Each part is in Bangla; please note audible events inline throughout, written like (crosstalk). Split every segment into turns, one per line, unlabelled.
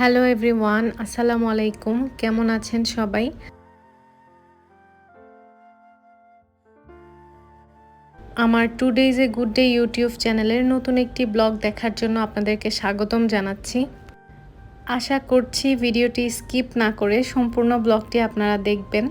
হ্যালো এভরিওয়ান আসসালামু আলাইকুম কেমন আছেন সবাই? আমার two days a good day YouTube চ্যানেলের নতুন একটি ব্লগ দেখার জন্য আপনাদেরকে স্বাগতম জানাচ্ছি। আশা করছি ভিডিওটি স্কিপ না করে সম্পূর্ণ ব্লগটি আপনারা দেখবেন।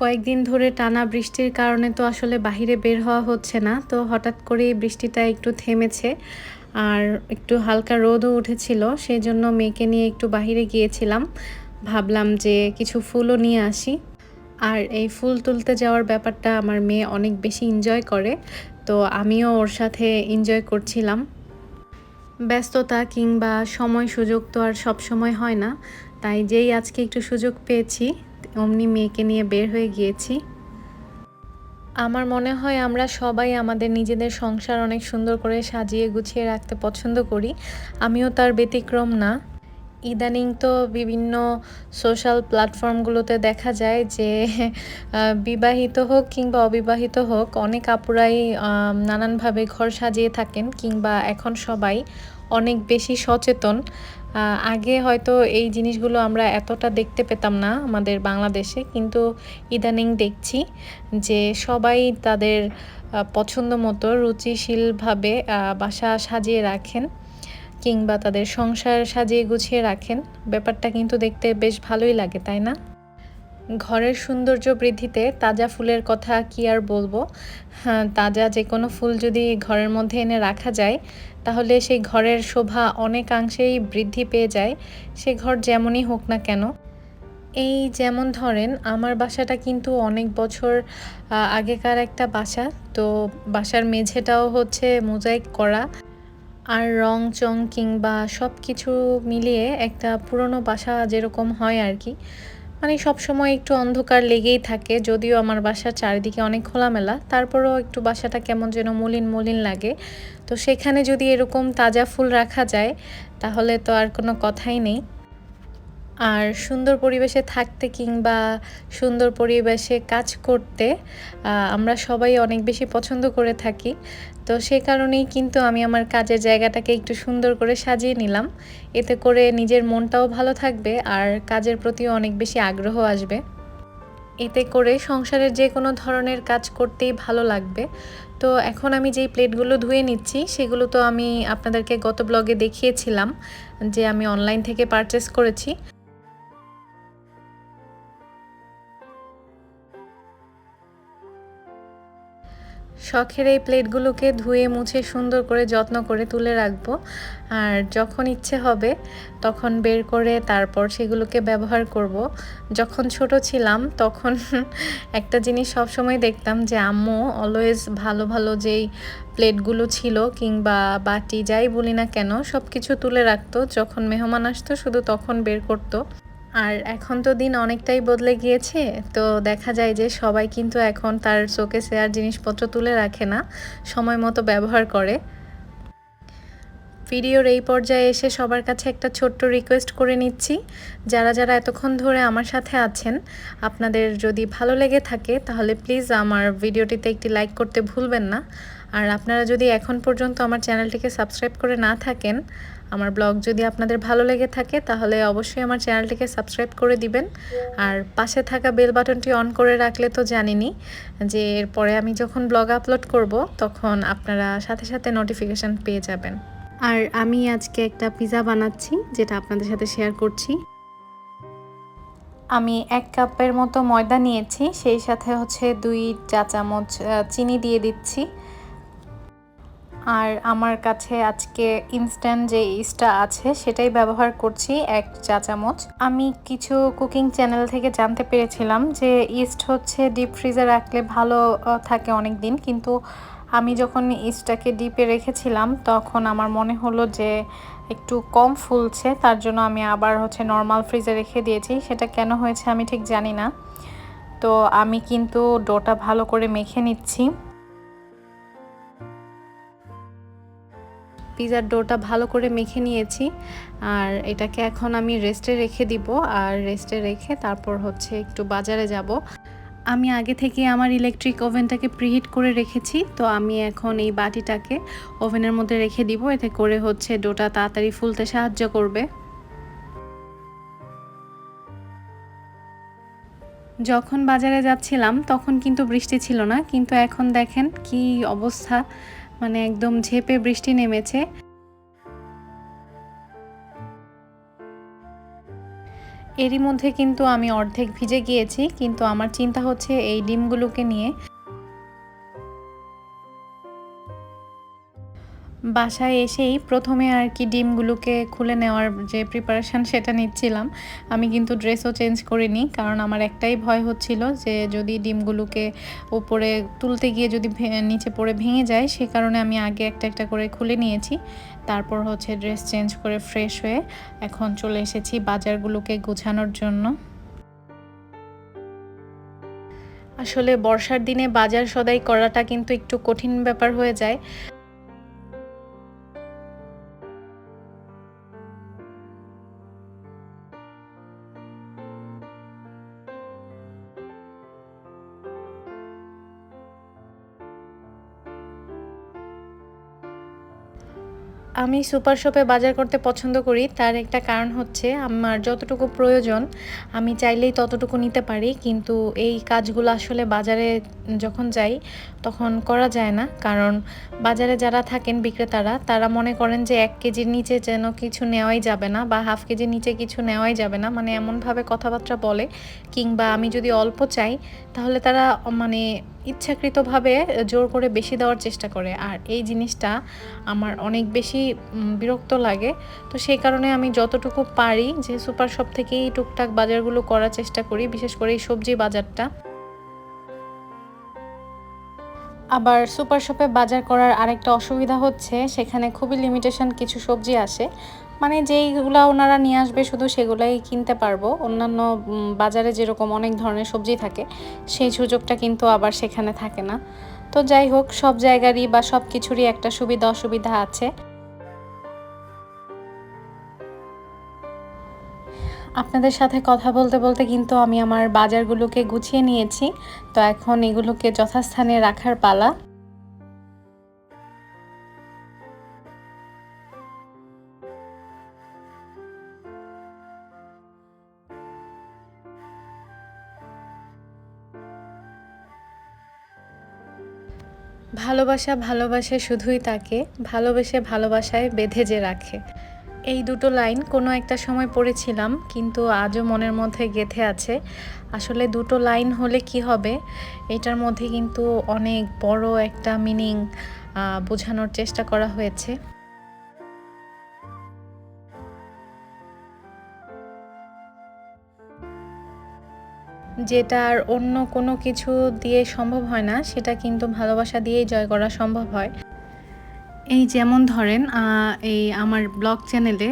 কয়েকদিন ধরে টানা বৃষ্টির কারণে তো আসলে বাহিরে বের হওয়া হচ্ছে না, তো হঠাৎ করেই বৃষ্টিটা একটু থেমেছে। আর একটু হালকা রোদও উঠেছিল সেই জন্য মেয়েকে নিয়ে একটু বাহিরে গিয়েছিলাম। ভাবলাম যে কিছু ফুলও নিয়ে আসি। আর এই ফুল তুলতে যাওয়ার ব্যাপারটা আমার মেয়ে অনেক বেশি এনজয় করে, তো আমিও ওর সাথে এনজয় করছিলাম। ব্যস্ততা কিংবা সময় সুযোগ তো আর সব সময় হয় না, তাই যেই আজকে একটু সুযোগ পেয়েছি, অমনি মেয়েকে নিয়ে বের হয়ে গিয়েছি। আমার মনে হয় আমরা সবাই আমাদের নিজেদের সংসার অনেক সুন্দর করে সাজিয়ে গুছিয়ে রাখতে পছন্দ করি। আমিও তার ব্যতিক্রম না। ইদানিং তো বিভিন্ন সোশ্যাল প্ল্যাটফর্মগুলোতে দেখা যায় যে বিবাহিত হোক কিংবা অবিবাহিত হোক, অনেক আপুরাই নানানভাবে ঘর সাজিয়ে থাকেন কিংবা এখন সবাই অনেক বেশি সচেতন। আগে হয়তো এই জিনিসগুলো আমরা এতটা দেখতে পেতাম না আমাদের বাংলাদেশে, কিন্তু ইদানিং দেখছি যে সবাই তাদের পছন্দ মতো রুচিশীলভাবে বাসা সাজিয়ে রাখেন কিংবা তাদের সংসার সাজিয়ে গুছিয়ে রাখেন। ব্যাপারটা কিন্তু দেখতে বেশ ভালোই লাগে, তাই না? ঘরের সৌন্দর্য বৃদ্ধিতে তাজা ফুলের কথা কি আর বলব? হ্যাঁ তাজা যে কোনো ফুল যদি ঘরের মধ্যে এনে রাখা যায়, তাহলে সেই ঘরের শোভা অনেকাংশেই বৃদ্ধি পেয়ে যায়, সে ঘর যেমনই হোক না কেন। এই যেমন ধরেন, আমার বাসাটা কিন্তু অনেক বছর আগেকার একটা বাসা। তো বাসার মেঝেটাও হচ্ছে মোজাইক করা আর রং চং কিংবা সব কিছু মিলিয়ে একটা পুরনো বাসা যেরকম হয় আর কি। মানে সব সময় একটু অন্ধকার লেগেই থাকে, যদিও আমার বাসার চারিদিকে অনেক খোলামেলা। তারপরেও একটু বাসাটা কেমন যেন মলিন মলিন লাগে। তো সেখানে যদি এরকম তাজা ফুল রাখা যায়, তাহলে তো আর কোনো কথাই নেই। আর সুন্দর পরিবেশে থাকতে কিংবা সুন্দর পরিবেশে কাজ করতে আমরা সবাই অনেক বেশি পছন্দ করে থাকি। তো সে কারণেই কিন্তু আমি আমার কাজের জায়গাটাকে একটু সুন্দর করে সাজিয়ে নিলাম। এতে করে নিজের মনটাও ভালো থাকবে আর কাজের প্রতিও অনেক বেশি আগ্রহ আসবে। এতে করে সংসারের যে কোনো ধরনের কাজ করতেই ভালো লাগবে। তো এখন আমি যেই প্লেটগুলো ধুয়ে নিচ্ছি, সেগুলো তো আমি আপনাদেরকে গত ব্লগে দেখিয়েছিলাম যে আমি অনলাইন থেকে পারচেস করেছি। শখের এই প্লেটগুলোকে ধুয়ে, মুছে, সুন্দর করে যত্ন করে তুলে রাখব। আর যখন ইচ্ছে হবে, তখন বের করে তারপর সেগুলোকে ব্যবহার করব। যখন ছোট ছিলাম, তখন (laughs) একটা জিনিস সবসময় দেখতাম যে, আম্মু অলওয়েজ ভালো ভালো যেই প্লেটগুলো ছিল কিংবা বাটি, যাই বলি না কেন সব কিছু তুলে রাখতো। যখন মেহমান আসতো, শুধু তখন বের করতো। আর এখন তো দিন অনেকটাই বদলে গিয়েছে, তো দেখা যায় যে সবাই কিন্তু এখন তার চোখে শেয়ার জিনিসপত্র তুলে রাখে না, সময় মতো ব্যবহার করে। ভিডিওর এই পর্যায়ে এসে সবার কাছে একটা ছোট্ট রিকোয়েস্ট করে নিচ্ছি, যারা যারা এতক্ষণ ধরে আমার সাথে আছেন, আপনাদের যদি ভালো লেগে থাকে তাহলে প্লিজ আমার ভিডিওটিতে একটি লাইক করতে ভুলবেন না। আর আপনারা যদি এখন পর্যন্ত আমার চ্যানেলটিকে সাবস্ক্রাইব করে না থাকেন আমার ব্লগ যদি আপনাদের ভালো লেগে থাকে, তাহলে অবশ্যই আমার চ্যানেলটিকে সাবস্ক্রাইব করে দিবেন। আর পাশে থাকা বেল বাটনটি অন করে রাখলে তো জানিনি যে এরপরে আমি যখন ব্লগ আপলোড করব, তখন আপনারা সাথে সাথে নোটিফিকেশান পেয়ে যাবেন। আর আমি আজকে একটা পিজা বানাচ্ছি, যেটা আপনাদের সাথে শেয়ার করছি। আমি এক কাপের মতো ময়দা নিয়েছি, সেই সাথে হচ্ছে দুই চা চামচ চিনি দিয়ে দিচ্ছি। আর আমার কাছে আজকে ইনস্ট্যান্ট যে ইস্টটা আছে, সেটাই ব্যবহার করছি এক চা চামচ আমি কিছু কুকিং চ্যানেল থেকে জানতে পেরেছিলাম যে ইস্ট হচ্ছে ডিপ ফ্রিজে রাখলে ভালো থাকে অনেক দিন কিন্তু আমি যখন ইস্টটাকে ডিপে রেখেছিলাম, তখন আমার মনে হলো যে একটু কম ফুলছে, তার জন্য আমি আবার হচ্ছে নর্মাল ফ্রিজে রেখে দিয়েছি। সেটা কেন হয়েছে আমি ঠিক জানি না। তো আমি কিন্তু ডোটা ভালো করে মেখে নিচ্ছি। পিজার ডোটা ভালো করে মেখে নিয়েছি। আর এটাকে এখন আমি রেস্টে রেখে দিব। আর রেস্টে রেখে তারপর হচ্ছে একটু বাজারে যাব। আমি আগে থেকে আমার ইলেকট্রিক ওভেনটাকে প্রিহিট করে রেখেছি। তো আমি এখন এই বাটিটাকে ওভেনের মধ্যে রেখে দিব। এতে করে হচ্ছে ডোটা তাড়াতাড়ি ফুলতে সাহায্য করবে। যখন বাজারে যাচ্ছিলাম, তখন কিন্তু বৃষ্টি ছিল না। কিন্তু এখন দেখেন কি অবস্থা। মানে একদম ঝেপে বৃষ্টি নেমেছে। এরই মধ্যে কিন্তু আমি অর্ধেক ভিজে গিয়েছি, কিন্তু আমার চিন্তা হচ্ছে এই ডিমগুলোকে নিয়ে বাসায় এসেই প্রথমে আর কি ডিমগুলোকে খুলে নেওয়ার যে প্রিপারেশান সেটা নিচ্ছিলাম। আমি কিন্তু ড্রেসও চেঞ্জ করিনি, কারণ আমার একটাই ভয় হচ্ছিল যে যদি ডিমগুলোকে ওপরে তুলতে গিয়ে যদি নিচে পড়ে ভেঙে যায়, সে কারণে আমি আগে একটা একটা করে খুলে নিয়েছি। তারপর হচ্ছে ড্রেস চেঞ্জ করে ফ্রেশ হয়ে এখন চলে এসেছি বাজারগুলোকে গোছানোর জন্য। আসলে বর্ষার দিনে বাজার সদাই করাটা কিন্তু একটু কঠিন ব্যাপার হয়ে যায়। আমি সুপার শপে বাজার করতে পছন্দ করি। তার একটা কারণ হচ্ছে আমার যতটুকু প্রয়োজন, আমি চাইলেই ততটুকু নিতে পারি। কিন্তু এই কাজগুলো আসলে বাজারে যখন যাই, তখন করা যায় না। কারণ বাজারে যারা থাকেন বিক্রেতারা, তারা মনে করেন যে এক কেজির নিচে যেন কিছু নেওয়াই যাবে না বা হাফ কেজির নিচে কিছু নেওয়াই যাবে না। মানে এমনভাবে কথাবার্তা বলে, কিংবা আমি যদি অল্প চাই, তাহলে তারা মানে ইচ্ছাকৃতভাবে জোর করে বেশি দেওয়ার চেষ্টা করে। আর এই জিনিসটা আমার অনেক বেশি বিরক্ত লাগে। তো সেই কারণে আমি যতটুকু পারি যে সুপার শপ থেকেই টুকটাক বাজারগুলো করার চেষ্টা করি, বিশেষ করে এই সবজি বাজারটা। আবার সুপার শপে বাজার করার আরেকটা অসুবিধা হচ্ছে, সেখানে খুবই লিমিটেশন কিছু সবজি আসে। মানে যেইগুলো ওনারা নিয়ে আসবে শুধু সেগুলাই কিনতে পারব। অন্যান্য বাজারে যেরকম অনেক ধরনের সবজি থাকে, সেই সুযোগটা কিন্তু আবার সেখানে থাকে না। তো যাই হোক, সব জায়গারই বা সব কিছুরই একটা সুবিধা অসুবিধা আছে। আপনাদের সাথে কথা বলতে বলতে কিন্তু আমি আমার বাজারগুলোকে গুছিয়ে নিয়েছি। তো এখন এগুলোকে যথাস্থানে রাখার পালা। ভালোবাসা ভালোবাসে শুধুই তাকে, ভালোবেসে ভালোবাসায় বেঁধে যে রাখে। এই দুটো লাইন কোনো একটা সময় পড়েছিলাম, কিন্তু আজও মনের মধ্যে গেথে আছে। আসলে দুটো লাইন হলে কি হবে, এটার মধ্যে কিন্তু অনেক বড় একটা মিনিং বোঝানোর চেষ্টা করা হয়েছে। যেটা আর অন্য কোনো কিছু দিয়ে সম্ভব হয় না, সেটা কিন্তু ভালোবাসা দিয়েই জয় করা সম্ভব হয়। এই যেমন ধরেন এই আমার ব্লগ চ্যানেলে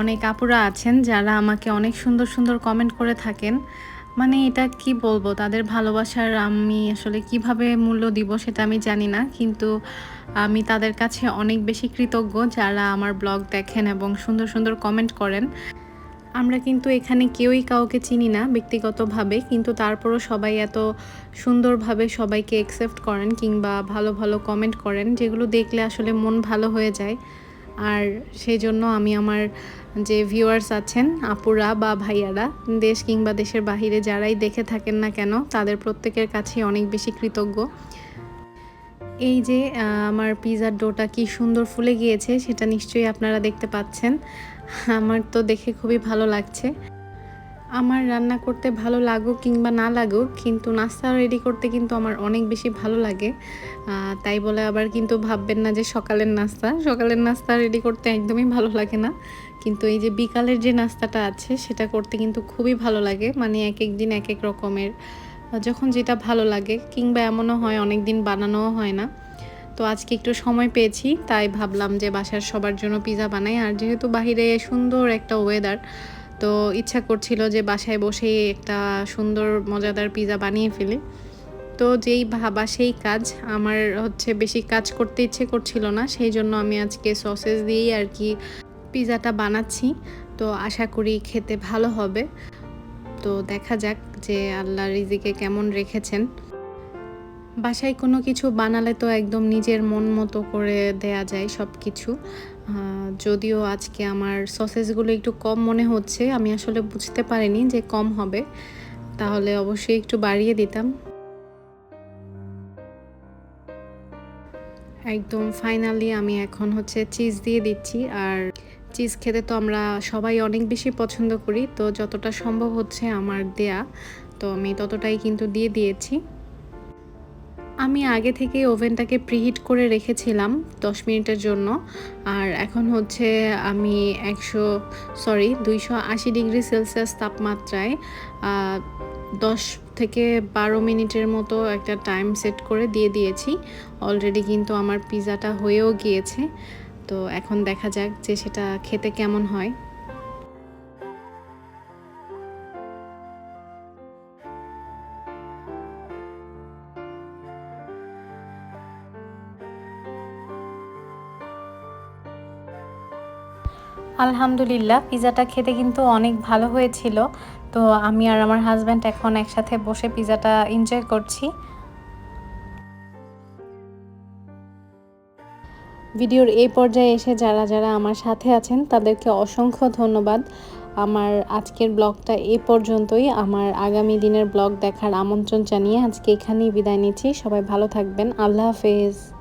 অনেক আপুরা আছেন যারা আমাকে অনেক সুন্দর সুন্দর কমেন্ট করে থাকেন। মানে এটা কি বলব, তাদের ভালোবাসার আমি আসলে কীভাবে মূল্য দিব সেটা আমি জানি না, কিন্তু আমি তাদের কাছে অনেক বেশি কৃতজ্ঞ যারা আমার ব্লগ দেখেন এবং সুন্দর সুন্দর কমেন্ট করেন। আমরা কিন্তু এখানে কেউই কাউকে চিনি না ব্যক্তিগতভাবে, কিন্তু তারপরও সবাই এত সুন্দরভাবে সবাইকে অ্যাকসেপ্ট করেন কিংবা ভালো ভালো কমেন্ট করেন, যেগুলো দেখলে আসলে মন ভালো হয়ে যায়। আর সেই জন্য আমি আমার যে ভিউয়ার্স আছেন, আপুরা বা ভাইয়ারা, দেশ কিংবা দেশের বাহিরে যারাই দেখে থাকেন না কেন, তাদের প্রত্যেকের কাছেই অনেক বেশি কৃতজ্ঞ। এই যে আমার পিজার ডোটা কি সুন্দর ফুলে গিয়েছে, সেটা নিশ্চয়ই আপনারা দেখতে পাচ্ছেন। আমার তো দেখে খুবই ভালো লাগছে। আমার রান্না করতে ভালো লাগুক কিংবা না লাগুক, কিন্তু নাস্তা রেডি করতে কিন্তু আমার অনেক বেশি ভালো লাগে। তাই বলে আবার কিন্তু ভাববেন না যে সকালের নাস্তা। সকালের নাস্তা রেডি করতে একদমই ভালো লাগে না। কিন্তু এই যে বিকালের যে নাস্তাটা আছে, সেটা করতে কিন্তু খুবই ভালো লাগে। মানে এক এক দিন এক এক রকমের। যখন যেটা ভালো লাগে, কিংবা এমনও হয় অনেক দিন বানানোও হয় না। তো আজকে একটু সময় পেয়েছি, তাই ভাবলাম যে বাসার সবার জন্য পিজা বানাই। আর যেহেতু বাহিরে সুন্দর একটা ওয়েদার তো ইচ্ছা করছিল যে বাসায় বসেই একটা সুন্দর, মজাদার পিজা বানিয়ে ফেলি। তো যেই ভাবা সেই কাজ, আমার হচ্ছে বেশি কাজ করতে ইচ্ছে করছিল না, সেই জন্য আমি আজকে সসেস দিয়েই আর কি পিজাটা বানাচ্ছি। তো আশা করি খেতে ভালো হবে। তো দেখা যাক যে আল্লাহ রিজিকে কেমন রেখেছেন। বাসায় কোনো কিছু বানালে তো একদম নিজের মন মতো করে দেয়া যায় সব কিছু যদিও আজকে আমার সসেসগুলো একটু কম মনে হচ্ছে, আমি আসলে বুঝতে পারিনি যে কম হবে। তাহলে অবশ্যই একটু বাড়িয়ে দিতাম। একদম ফাইনালি আমি এখন হচ্ছে চিজ দিয়ে দিচ্ছি, আর চিজ খেতে তো আমরা সবাই অনেক বেশি পছন্দ করি, তো যতটা সম্ভব হচ্ছে আমার দেয়া। তো আমি ততটাই কিন্তু দিয়ে দিয়েছি। আমি আগে থেকে ওভেনটাকে প্রিহিট করে রেখেছিলাম দশ মিনিটের জন্য। আর এখন হচ্ছে আমি একশো সরি দুইশো আশি ডিগ্রি সেলসিয়াস তাপমাত্রায় দশ থেকে বারো মিনিটের মতো একটা টাইম সেট করে দিয়ে দিয়েছি। অলরেডি কিন্তু আমার পিৎজাটা হয়েও গিয়েছে। তো এখন দেখা যাক যে সেটা খেতে কেমন হয়। আলহামদুলিল্লাহ, পিজাটা খেতে কিন্তু অনেক ভালো হয়েছিল। তো আমি আর আমার হাজব্যান্ড এখন একসাথে বসে পিজাটা এনজয় করছি। ভিডিওর এই পর্যায়ে এসে যারা যারা আমার সাথে আছেন, তাদেরকে অসংখ্য ধন্যবাদ। আমার আজকের ব্লগটা এই পর্যন্তই। আমার আগামী দিনের ব্লগ দেখার আমন্ত্রণ জানিয়ে আজকে এখানেই বিদায় নিচ্ছি। সবাই ভালো থাকবেন। আল্লাহ হাফেজ।